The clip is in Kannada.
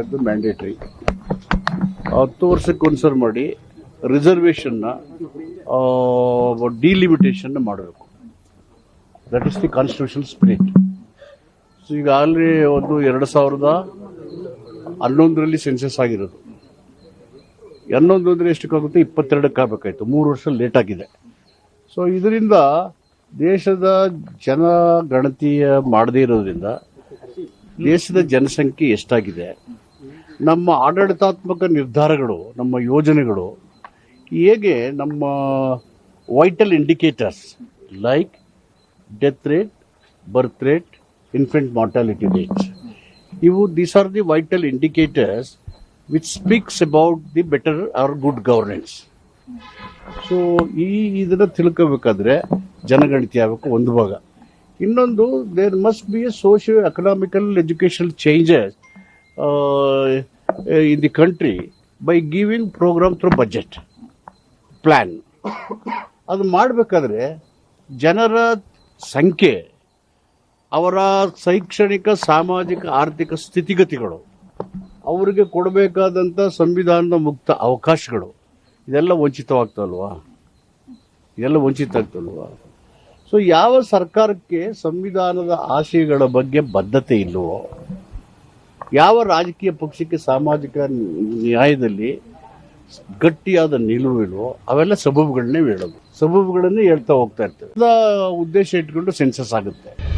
ಅದು ಮ್ಯಾಂಡೇಟ್ರಿ ಹತ್ತು ವರ್ಷಕ್ಕೆ ಒಂದ್ಸರಿ ಮಾಡಿ ರಿಸರ್ವೇಷನ್ನ ಡಿಲಿಮಿಟೇಷನ್ ಮಾಡಬೇಕು. That is the constitution spirit so ಈಗ ಅಲ್ಲಿ ಒಂದು ಎರಡು ಸಾವಿರದ ಹನ್ನೊಂದರಲ್ಲಿ ಸೆನ್ಸಸ್ ಆಗಿರೋದು. ಹನ್ನೊಂದು ಅಂದರೆ ಎಷ್ಟಕ್ಕಾಗುತ್ತೆ ಇಪ್ಪತ್ತೆರಡಕ್ಕೆ ಆಗಬೇಕಾಯ್ತು. ಮೂರು ವರ್ಷ ಲೇಟ್ ಆಗಿದೆ. ಸೊ ಇದರಿಂದ ದೇಶದ ಜನಗಣತಿಯ ಮಾಡದೇ ಇರೋದ್ರಿಂದ ದೇಶದ ಜನಸಂಖ್ಯೆ ಎಷ್ಟಾಗಿದೆ? ನಮ್ಮ ಆಡಳಿತಾತ್ಮಕ ನಿರ್ಧಾರಗಳು, ನಮ್ಮ ಯೋಜನೆಗಳು, ಹೇಗೆ ನಮ್ಮ vital indicators like death rate birth rate infant mortality rate ಇವು these are the vital indicators which speaks about the better or good governance so ಈ ಇದನ್ನು ತಿಳ್ಕೋಬೇಕಾದ್ರೆ ಜನಗಣತಿ ಆಗಬೇಕು ಒಂದು ಭಾಗ. ಇನ್ನೊಂದು there must be a socio economical educational changes in the country by giving program through budget plan ಅದು ಮಾಡಬೇಕಾದ್ರೆ ಜನರ ಸಂಖ್ಯೆ, ಅವರ ಶೈಕ್ಷಣಿಕ, ಸಾಮಾಜಿಕ, ಆರ್ಥಿಕ ಸ್ಥಿತಿಗತಿಗಳು, ಅವರಿಗೆ ಕೊಡಬೇಕಾದಂಥ ಸಂವಿಧಾನದ ಮುಕ್ತ ಅವಕಾಶಗಳು, ಇದೆಲ್ಲ ವಂಚಿತವಾಗ್ತಲ್ವಾ ಇದೆಲ್ಲ ವಂಚಿತ ಆಗ್ತಲ್ವಾ ಸೊ ಯಾವ ಸರ್ಕಾರಕ್ಕೆ ಸಂವಿಧಾನದ ಆಶಯಗಳ ಬಗ್ಗೆ ಬದ್ಧತೆ ಇಲ್ಲವೋ ಯಾವ ರಾಜಕೀಯ ಪಕ್ಷಕ್ಕೆ ಸಾಮಾಜಿಕ ನ್ಯಾಯದಲ್ಲಿ ಗಟ್ಟಿಯಾದ ನಿಲುವು ಇಲ್ವೋ ಅವೆಲ್ಲ ಸಬಬುಗಳನ್ನೇ ಹೇಳೋದು. ಸಬಬುಗಳನ್ನೇ ಹೇಳ್ತಾ ಹೋಗ್ತಾ ಇರ್ತೇವೆ. ಉದ್ದೇಶ ಇಟ್ಕೊಂಡು ಸೆನ್ಸಸ್ ಆಗುತ್ತೆ.